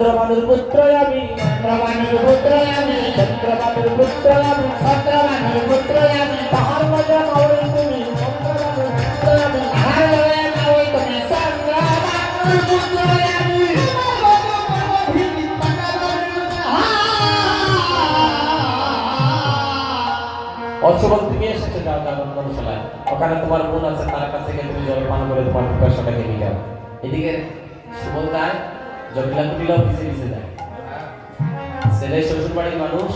চন্দ্রবানুর পুত্র আমি চন্দ্রবানুর পুত্র আমি চন্দ্রবানুর পুত্র আমি চন্দ্রবানুর পুত্র আমি তাহার মাঝে মাওরে তুমি নাও তুমি এসেছ যাও যাও ওখানে তোমার বোন আছে, তার কাছে গিয়ে তুমি জল পান করে তোমার পয়সাটাকে নিয়ে যাও। এদিকে সুবল যায় জটিলা কুটিলাও পিছিয়ে পিছিয়ে যায় ছেলে শ্বশুর বাড়ির মানুষ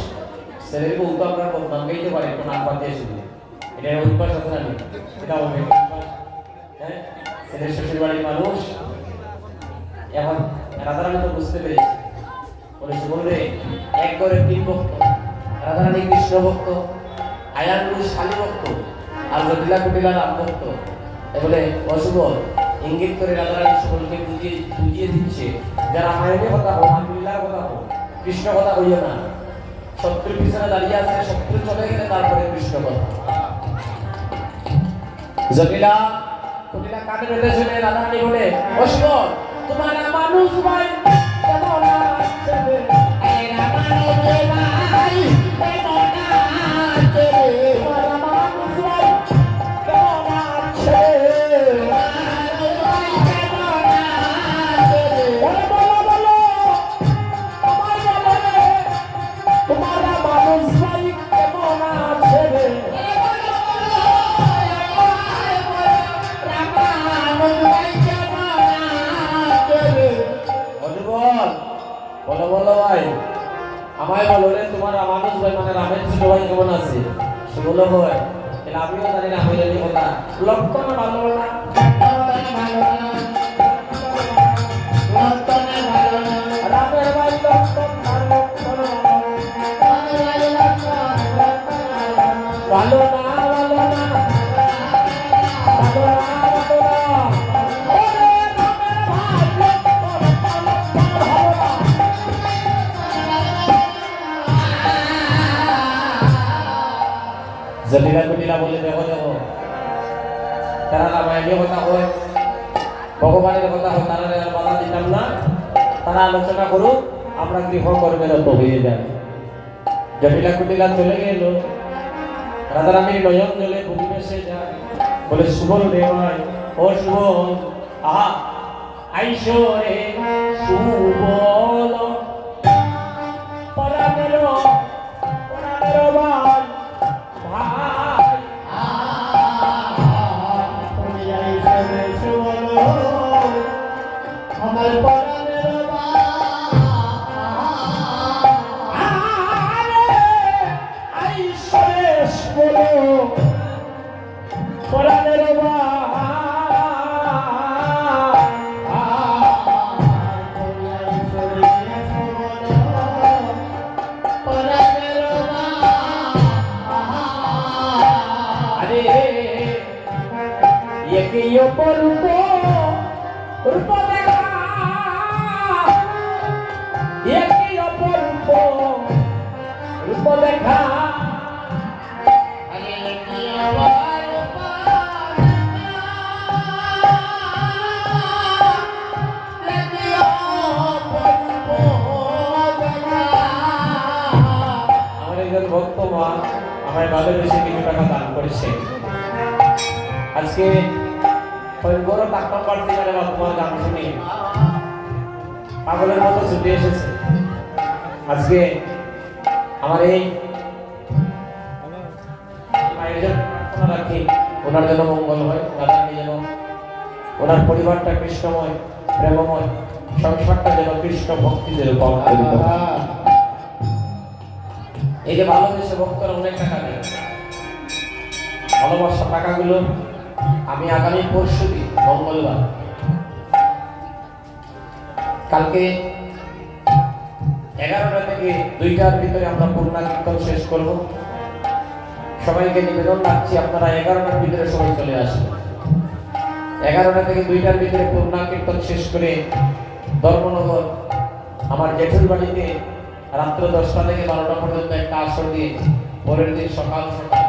বউ তো আমরা বদনাম গাইতে পারি একটু নাক বাদ দিয়ে শুধু এটা অভ্যাস আছে না? এটা হবে হ্যাঁ ছেলের শ্বশুর বাড়ির মানুষ এখন রাধারানী তো বুঝতে পেরেছি বলে সুবল রে এক করে তিন ভক্ত রাধারানী কৃষ্ণ ভক্ত আয়ানগুলি শালী ভক্ত আর জটিলা কুটিলা রাম ভক্ত এগুলো অশুভ ইঙ্গিত করে রাধারানী সুবলকে বুঝিয়ে বুঝিয়ে দিচ্ছে যে রামায়ণের কথা হোক আলমিল্লার কথা হোক, কৃষ্ণ কথা হইও না। শত্রুর পিছনে দাঁড়িয়ে আছে, শত্রু চলে গেলে তারপরে কৃষ্ণ কথা। শুনে রাধারানী বলে তোমার মানুষ ভাই কেমন জলিলা কুটিলা বলে দেখো দেখো তারা রামায়ণের কথা হয় ভগবানের কথা হয় তারা বাধা দিতাম না। তারা আলোচনা করুক, আমরা গৃহ কর্মের তো হয়ে যাই। জটিলা কুটিলা চলে গেল। রাধারানীর নয়ন জলে পরিবেশে যায়। বলে সুবল দেওয়াই ও সুবল আহা, আইসো রে পরামের পরামের আমার ভালোবেসে কিছু টাকা দান করেছে। আজকে ওই বড় টাকা পাড়তে বা তোমার গান শুনি। পাগলের মতো ছুটে এসেছে। আজকে আমার এই ওনার জন্য মঙ্গল হয় দাদা যেন ওনার পরিবারটা কৃষ্ণময়, প্রেমময়, সংসারটা যেন কৃষ্ণ ভক্তিদের হয়। এই যে ভালোবেসে ভক্তরা অনেক টাকা দেয় ভালোবাসা টাকাগুলো আমি আগামী পরশু দিন, মঙ্গলবার, কালকে এগারোটা থেকে দুইটার ভিতরে আমরা পূর্ণা কীর্তন শেষ করব। সবাইকে নিবেদন রাখছি, আপনারা এগারোটার ভিতরে সবাই চলে আসবেন। এগারোটা থেকে দুইটার ভিতরে পূর্ণা কীর্তন শেষ করে ধর্মনগর, আমার জেঠুর বাড়িতে রাত্র দশটা থেকে বারোটা পর্যন্ত একটা আসর দিয়ে পরের দিন সকাল সকাল।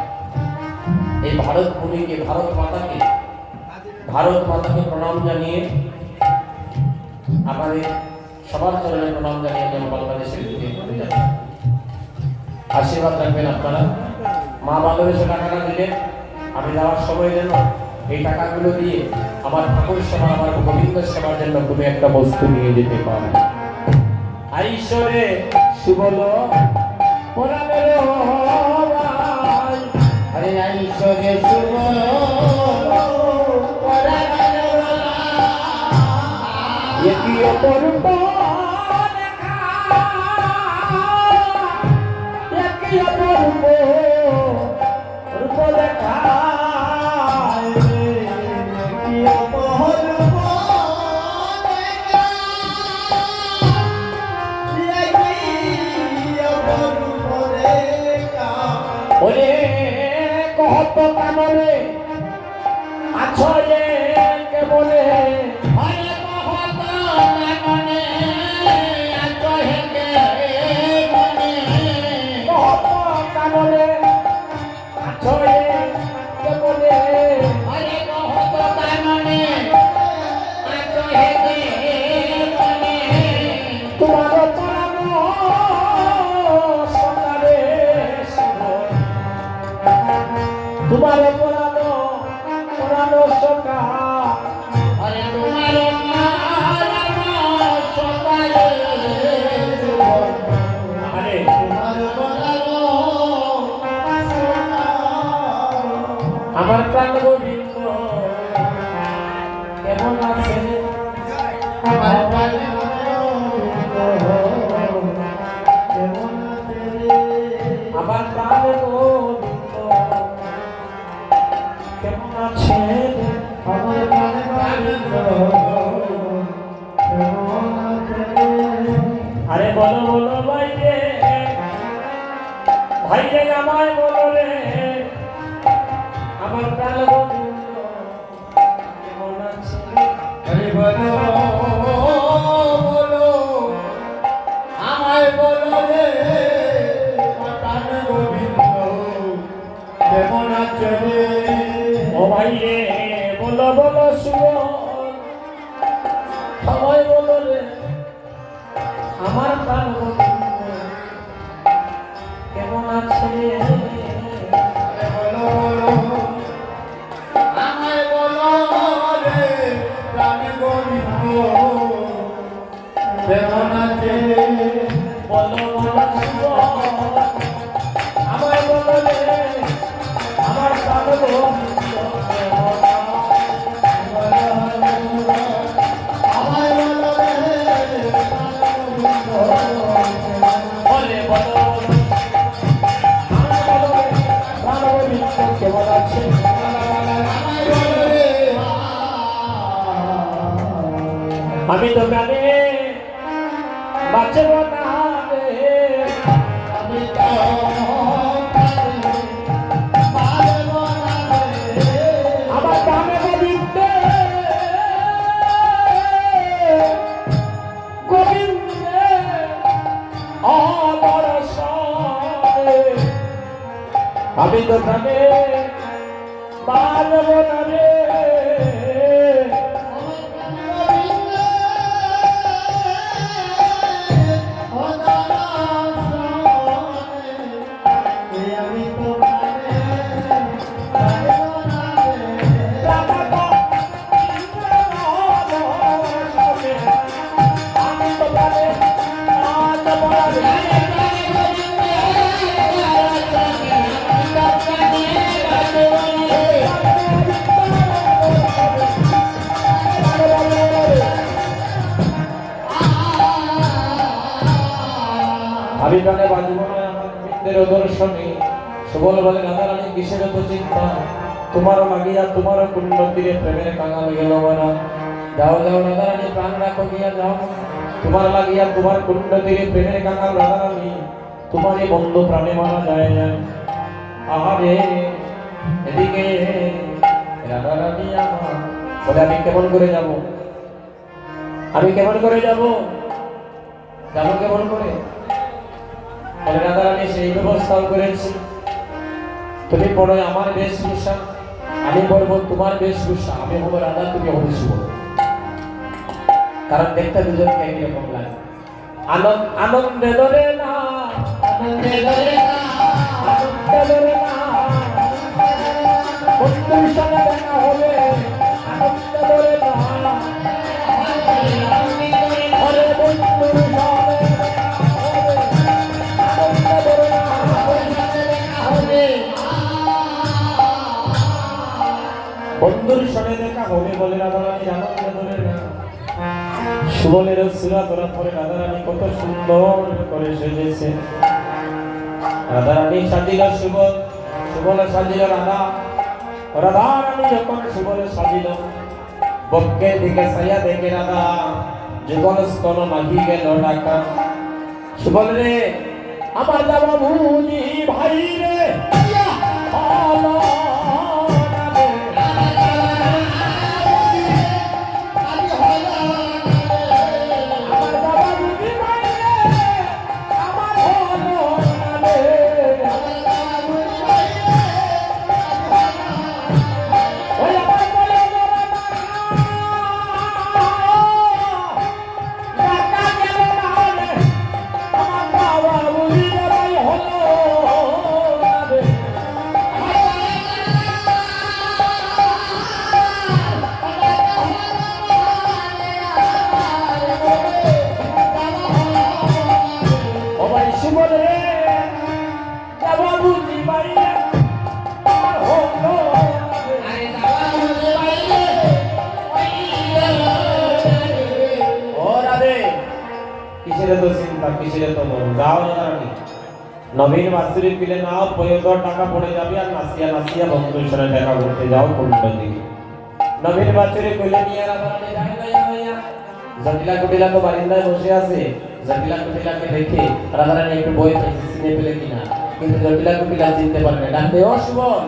এই ভারত ভূমিকে, ভারত মাতাকে ভারত মাতাকে প্রণাম জানিয়ে আমাদের সবার চরণে প্রণাম জানিয়ে আমি বাংলাদেশের দিকে আশীর্বাদ রাখবেন আপনারা। মা ভালোবেসে টাকাটা দিলে আমি যাওয়ার সময় যেন এই টাকাগুলো দিয়ে আমার ঠাকুর সেবা, আমার গোবিন্দ সেবার জন্য তুমি একটা বস্তু নিয়ে যেতে পারো। আইশ্বরে শুভল পরাণের ভাই হরে ঈশ্বরে শুভ এটি অপরূপ কেমন আমি গানে বাজব না বৃন্দের দর্শনে। সবল বলে রাধা রানী কিসের তো চিন্তা? তোমারও লাগিয়া তোমারও কুণ্ড তীরে প্রেমের কাঙাল গেল না যাও যাও রাধা রানী প্রাণ রাখো, গিয়া যাও। তোমার লাগিয়া তোমার কুণ্ড তীরে প্রেমের কাঙাল রাধা রানী তোমারই বন্ধু প্রাণে মারা যায় যায় আহারে, এদিকে রাধা রানী আমার। বলে, আমি কেমন করে যাব? আমি কেমন করে যাব? যাব কেমন করে? বলে রাধা রানী সেই ব্যবস্থাও করেছি। তুমি পড়ো, আমার বেশভূষা আমি পড়ব তোমার বেশভূষা আমি হব রাধা তুমি হবে শুভ। কারণ দেখতে দুজনকে একইরকম লাগে। আনন্দ, আনন্দে ধরে না, আনন্দে ধরে না, আনন্দে ধরে না। বন্ধুর সঙ্গে দেখা হবে আনন্দে না। বন্ধুর সঙ্গে দেখা হবে বলে রাধারানী আনন্দে ধরে না। সুবলের সুরা ধরা পরে রাধারানী কত সুন্দর করে সেজেছে। রাধারানী সাজিল সুবল সুবল সাজিল রাধা। রাধারানী যখন সুবল সাজিল, বক্ষের দিকে সাইয়া দেখে রাধা যুগল স্তন মাহি গেল ডাকা। সুবল রে, আমার বুঝি ভাই রে ভালো। নবীন মাস্তুরি পিলে নাও পনেরো টাকা পড়ে যাবে আর নাসিয়া নাসিয়া সাথে দেখা করতে যাও কোনটা দিকে নবীন বাচ্চারে কইলে নিয়ে না যাইয়া জটিলা কুটিলা তো বারিন্দায় বসে আছে। জটিলা কুটিলাকে দেখে রাধারানী একটু বই চিনে পেলে কিনা। কিন্তু জটিলা কুটিলা চিনতে পারে না। ডাকতে, ও সুবল,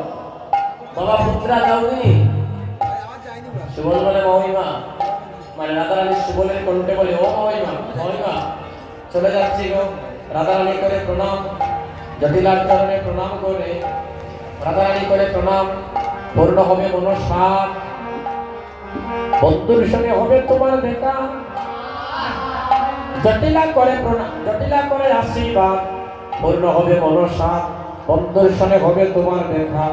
বাবা পুত্রা, যাও তুমি। সুবল বলে, মহিমা। মানে রাধারানী সুবলের কণ্ঠে বলে, ও মহিমা মহিমা, চলে যাচ্ছি গো। রাধারানী করে প্রণাম। জটিলার চরণে প্রণাম করে, রাধারানী করে প্রণাম, পূর্ণ হবে মনসাদ বন্ধুর সঙ্গে হবে তোমার দেখা জটিলা করে প্রণাম, জটিলা করে আশীর্বাদ, পূর্ণ হবে মনসাদ বন্ধুর সঙ্গে হবে তোমার দেখা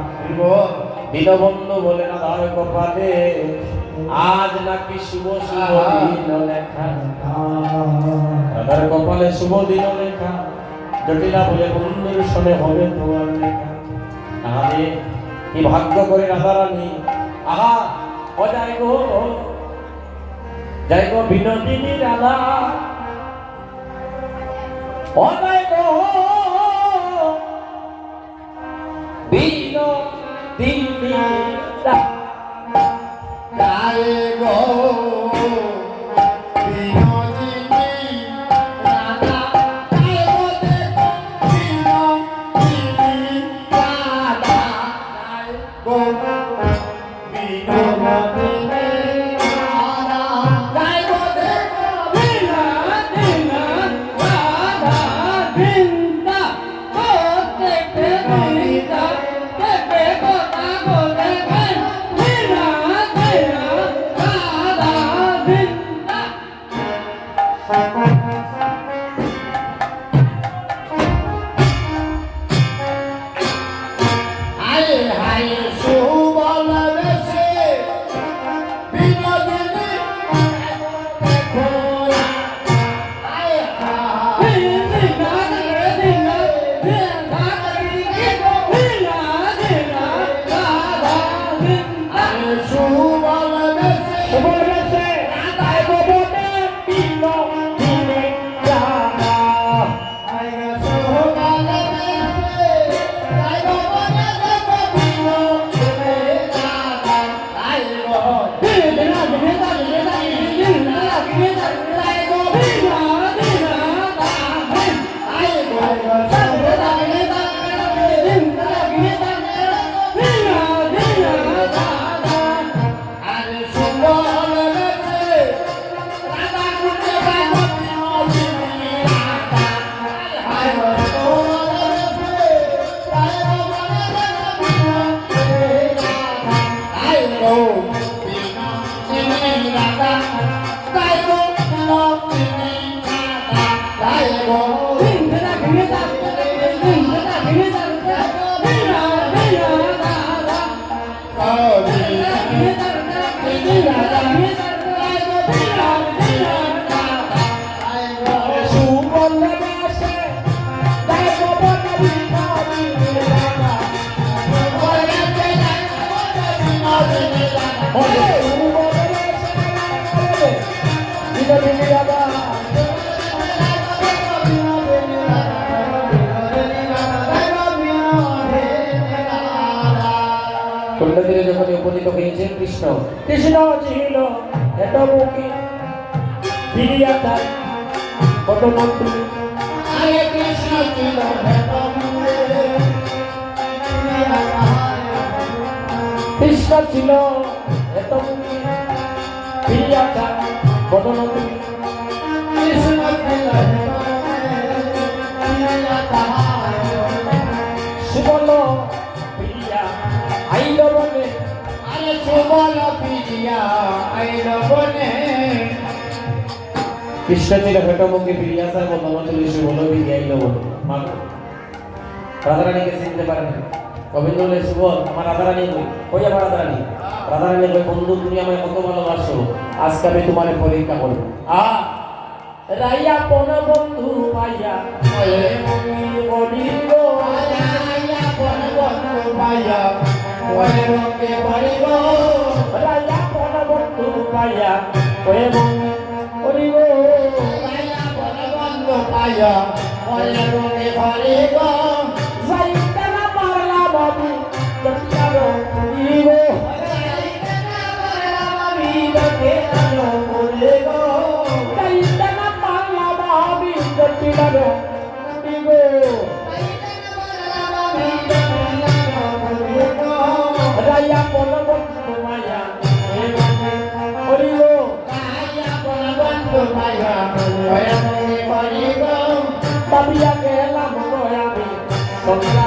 দীনবন্ধু বলে না তার কপালে, আজ নাকি শুভ শুভ দিন লেখা। রাধার কপালে শুভ দিন লেখা। জটিলা বলে বন্ধুর সঙ্গে হবে তোমার আরে কি ভাগ্য করে রাধারানী আহা ও যাই গো। যাই গো বিনোদিনী রাধা ও যাই গো। বিনোদিনী রাধা কৃষ্ণ কৃষ্ণ ছিল, এত মুখী বিরিয়াতা কত মন্ত্রী কৃষ্ণ ছিল, এত মুখী বিরিয়াতা কত মন্ত্রী সুবল কৃষ্ণ ছিল হেটমুখী বিরিয়াসার মতো মন্ত্রী সুবল বিরিয়া আইল বনে রাধারানীকে চিনতে পারেন। গোবিন্দ বলে সুবল আমার রাধারানী কই? কই আমার রাধারানী? রাধারানী কই বন্ধু তুমি আমায় কত ভালোবাসো। আজকে আমি তোমার পরীক্ষা করব। আ? রাইয়া কোন বন্ধু পাইয়া বন্ধু পাইয়া ওয়ে মনি বলি গো যাইতে না পারলাম আমি দশটারো বলি গো যাইতে না পারলাম আমি দশটারো বলি গো রাইয়া কোন বন্ধু পাইয়া গো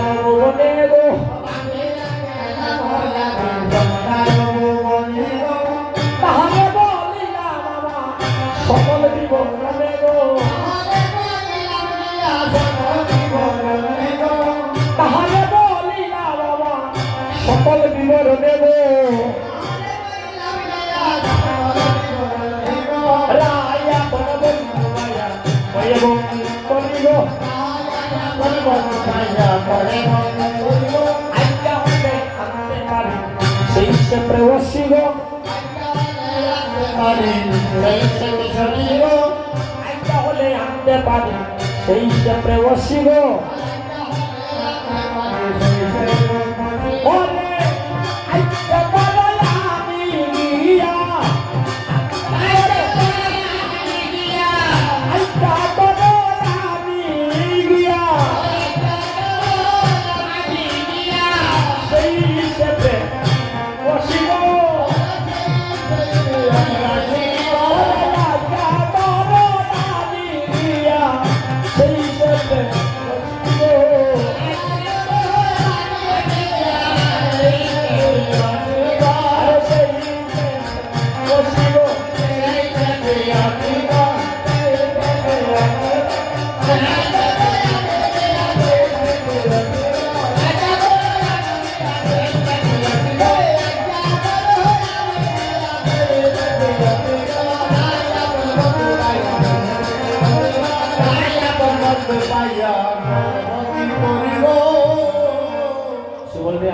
সেই সে প্রেয়সী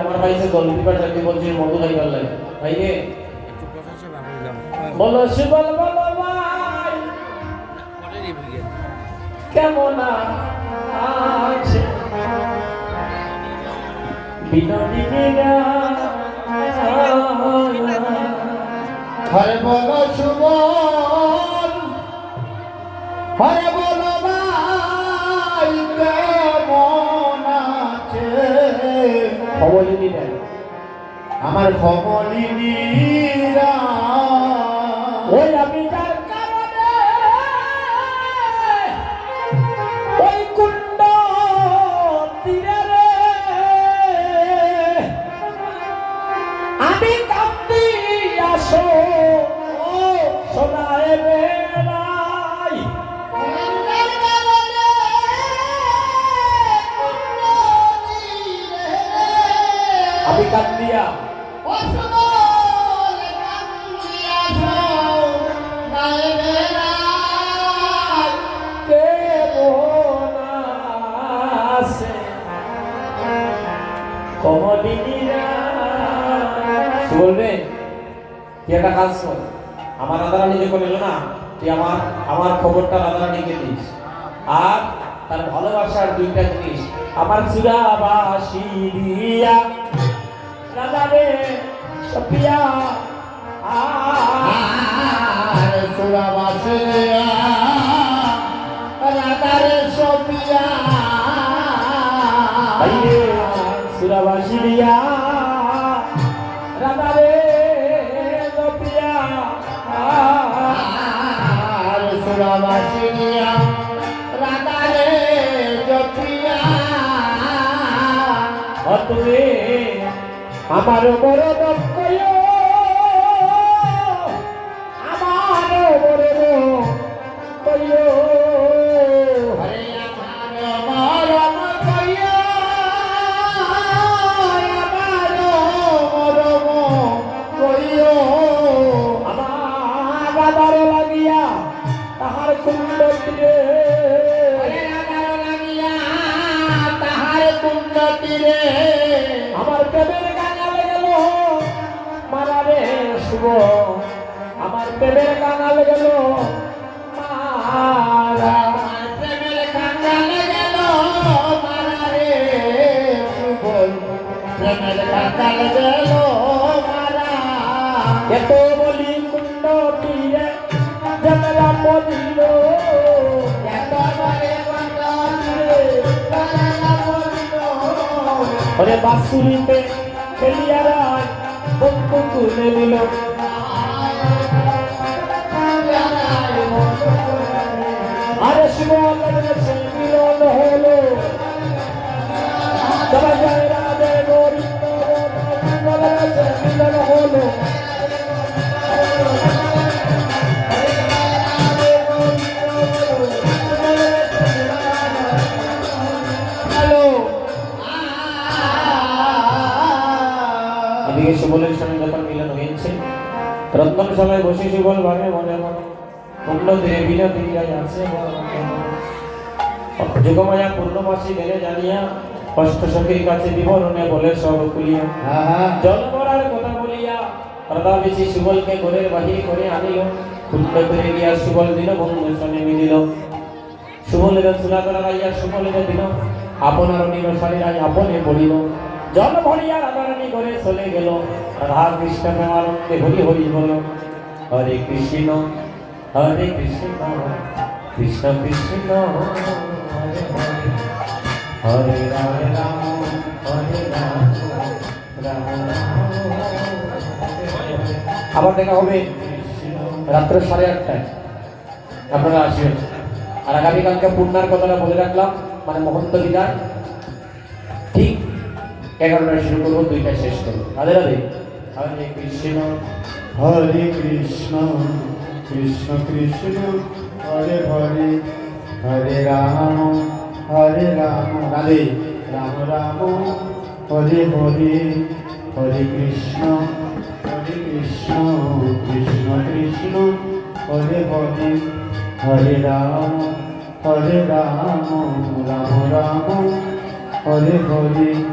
আমার ভাই গল্প দিবার চাকরি বলছে মধু লাগে ভাই রে বলো শিবল বলো, ভাই। কেমন আছে? হরে হরে কমলিনী দেন আমার কমলিনীরা ওই আমি যার তুই একটা কাজ কর আমার রাধারানী যখন এলো না তুই আমার আমার খবরটা রাধারানীকে দিস। আর তার ভালোবাসার দুইটা জিনিস আমার চুরাবাসি দিয়া। রাধা রে সপিয়া আর সপিয়া দিয়া। আর সুরাবাসে রাধারে জপিয়া। অতবে আমার বড় দক্ষয় এত বলি কুণ্ড তীরে জমলা বলিল এত বলে কুণ্ড তীরে তারা বলিল ওরে বাসুরিতে খেলিয়া রায় বন্ধু তুলে নিল আরে শিবলের সে মিলন হলো। সবাই যায় রাধে গোবিন্দ মিলন হলো। সুবলের সঙ্গে যখন মিলন হয়েছে রত্নশালায় বসে সুবল ভাবে মনে মনে পূর্ণ ধীরে বিনতি আছে যুগমায়া পূর্ণমাসী গেলে জানিয়া কষ্ট সখীর কাছে বিবরণে বলে সব খুলিয়া। জল ভরার কথা বলিয়া রাধা বেশি সুবলকে ঘরের বাহির করে আনিল। কুণ্ড করে গিয়া সুবল দিল বন্ধু সনে মিলিল। সুবলের চুলা করা গাইয়া সুবলের দিল আপনার নিরসারী আপনে পড়িল জল ভরিয়া রাধারানী ঘরে চলে গেল। রাধা কৃষ্ণ প্রেমানন্দে হরি হরি বল। হরে কৃষ্ণ হরে কৃষ্ণ কৃষ্ণ কৃষ্ণ, হরে রাম রাম, হরে রাম। আবার দেখা হবে রাত্র সাড়ে আটটায়। আপনারা আসবেন। আর আগামীকালকে পূর্ণার কথাটা বলে রাখলাম মানে মহন্ত বিদায়। এগারোটায় শুরু করব দুইটায় শেষ করব। রাধে রাধে। হরে কৃষ্ণ। হরে কৃষ্ণ। কৃষ্ণ কৃষ্ণ। হরে হরে। হরে রাম। হরে রাম। রাধে। রাম রাম। হরে হরে। হরে কৃষ্ণ। হরে কৃষ্ণ। কৃষ্ণ কৃষ্ণ। হরে হরে। হরে রাম। হরে রাম। রাম রাম। হরে হরে।